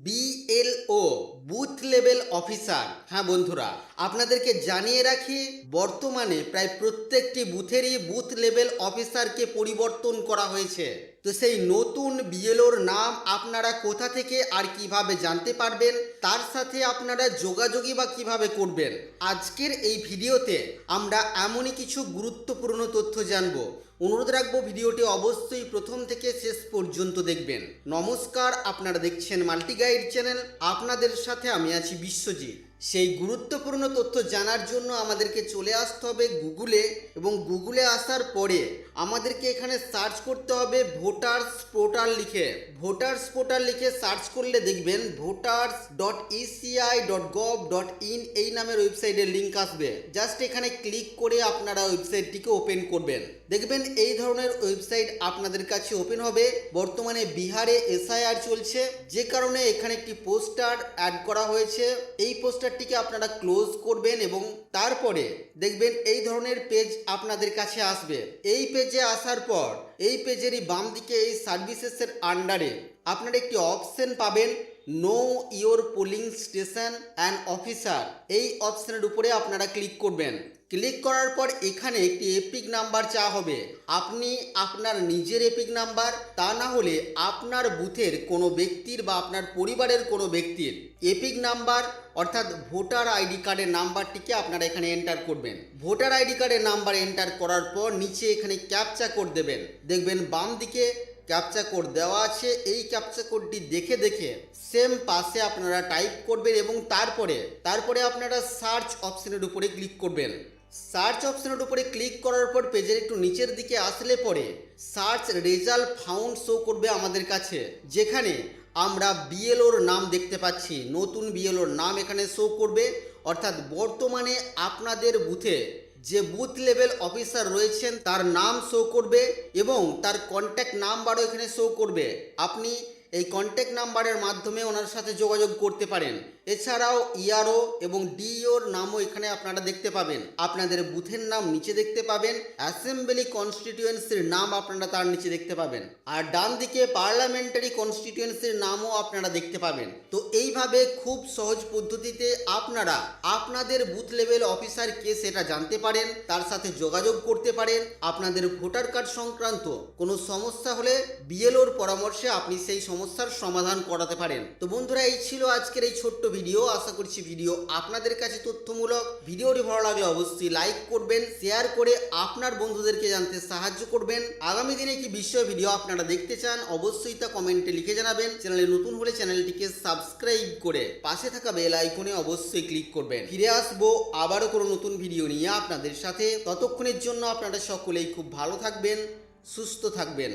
BLO booth level officer হ্যাঁ বন্ধুরা, আপনাদেরকে জানিয়ে রাখি, বর্তমানে প্রায় প্রত্যেকটি বুথেরই বুথ লেভেল অফিসারকে পরিবর্তন করা হয়েছে। তো সেই নতুন বিএলওর নাম আপনারা কোথা থেকে আর কীভাবে জানতে পারবেন? তার সাথে আপনারা যোগাযোগই বা কীভাবে করবেন? আজকের এই ভিডিওতে আমরা এমনই কিছু গুরুত্বপূর্ণ তথ্য জানব। অনুরোধ রাখব ভিডিওটি অবশ্যই প্রথম থেকে শেষ পর্যন্ত দেখবেন। নমস্কার, আপনারা দেখছেন মাল্টি গাইড চ্যানেল। আপনাদের সাথে আমি আছি বিশ্বজিৎ। সেই গুরুত্বপূর্ণ তথ্য জানার জন্য আমাদেরকে চলে আসতে হবে গুগলে এবং গুগলে আসার পরে আমাদেরকে এখানে সার্চ করতে হবে ভোটার্স পোর্টাল লিখে। ভোটার্স পোর্টাল লিখে সার্চ করলে দেখবেন voters dot ECI dot gov dot in এই নামের ওয়েবসাইটের লিঙ্ক আসবে। জাস্ট এখানে ক্লিক করে আপনারা ওয়েবসাইটটিকে ওপেন করবেন। দেখবেন এই ধরনের ওয়েবসাইট আপনাদের কাছে ওপেন হবে। বর্তমানে বিহারে এসআইআর চলছে। যে কারণে এখানে একটি পোস্টার অ্যাড করা হয়েছে। এই পোস্টারটিকে আপনারা ক্লোজ করবেন এবং তারপরে দেখবেন এই ধরনের পেজ আপনাদের কাছে আসবে। এই পেজে আসার পর, এই পেজেরই বাম দিকে এই সার্ভিসেসের আন্ডারে আপনারা একটি অপশন পাবেন। Know your polling station and officer এই অপশনের উপরে আপনারা ক্লিক করবেন। ক্লিক করার পর এখানে একটি এপিক নাম্বার চাওয়া হবে। আপনি আপনার নিজের এপিক নাম্বার তা না হলে আপনার বুথের কোনো ব্যক্তির বা আপনার পরিবারের কোনো ব্যক্তির এপিক নাম্বার অর্থাৎ ভোটার আইডি কার্ডের নাম্বারটিকে আপনারা এখানে এন্টার করবেন। ভোটার আইডি কার্ডের নাম্বার এন্টার করার পর নিচে এখানে ক্যাপচা কোড দেবেন। দেখবেন বাম দিকে ক্যাপচা কোড দেওয়া আছে, এই ক্যাপচা কোডটি দেখে দেখে সেম পাশে আপনারা টাইপ করবেন এবং তারপরে তারপরে আপনারা সার্চ অপশনের উপরে ক্লিক করবেন। সার্চ অপশনের উপরে ক্লিক করার পর পেজের একটু নিচের দিকে আসলে পরে সার্চ রেজাল্ট ফাউন্ড শো করবে আমাদের কাছে, যেখানে আমরা বিএলওর নাম দেখতে পাচ্ছি। নতুন বিএলওর নাম এখানে শো করবে। অর্থাৎ বর্তমানে আপনাদের বুথে যে বুথ লেভেল অফিসার রয়েছেন, তার নাম শো করবে এবং তার কন্ট্যাক্ট নাম্বারও এখানে শো করবে। আপনি এই কন্ট্যাক্ট নাম্বারের মাধ্যমে ওনার সাথে যোগাযোগ করতে পারেন। এছাড়াও ইআরও এবং ডিওর নামও এখানে আপনারা দেখতে পাবেন। আপনাদের বুথের নাম নিচে দেখতে পাবেন। অ্যাসেম্বলি কনস্টিটিউয়েন্সির নাম আপনারা তার নিচে দেখতে পাবেন। আর ডান দিকে পার্লামেন্টারি কনস্টিটিউয়েন্সির নামও আপনারা দেখতে পাবেন। তো এইভাবে খুব সহজ পদ্ধতিতে আপনারা আপনাদের বুথ লেভেল অফিসার কে সেটা জানতে পারেন, তার সাথে যোগাযোগ করতে পারেন। আপনাদের ভোটার কার্ড সংক্রান্ত কোনো সমস্যা হলে বিএলওর পরামর্শে আপনি সেই সমস্যার সমাধান করাতে পারেন। তো বন্ধুরা, এই ছিল আজকের এই ছোট্ট ভিডিও। আশা করছি ভিডিও আপনাদের কাছে তথ্যমূলক। ভিডিওটি ভালো লাগলে অবশ্যই লাইক করবেন শেয়ার করে আপনার বন্ধুদেরকে জানতে সাহায্য করবেন। আগামী দিনে কি বিষয় ভিডিও আপনারা দেখতে চান, অবশ্যই তা কমেন্টে লিখে জানাবেন। চ্যানেলে নতুন হলে চ্যানেলটিকে সাবস্ক্রাইব করে পাশে থাকা বেল আইকনে অবশ্যই ক্লিক করবেন। ফিরে আসব আবারও কোনো নতুন ভিডিও নিয়ে আপনাদের সাথে। ততক্ষণের জন্য আপনারা সকলেই খুব ভালো থাকবেন, সুস্থ থাকবেন।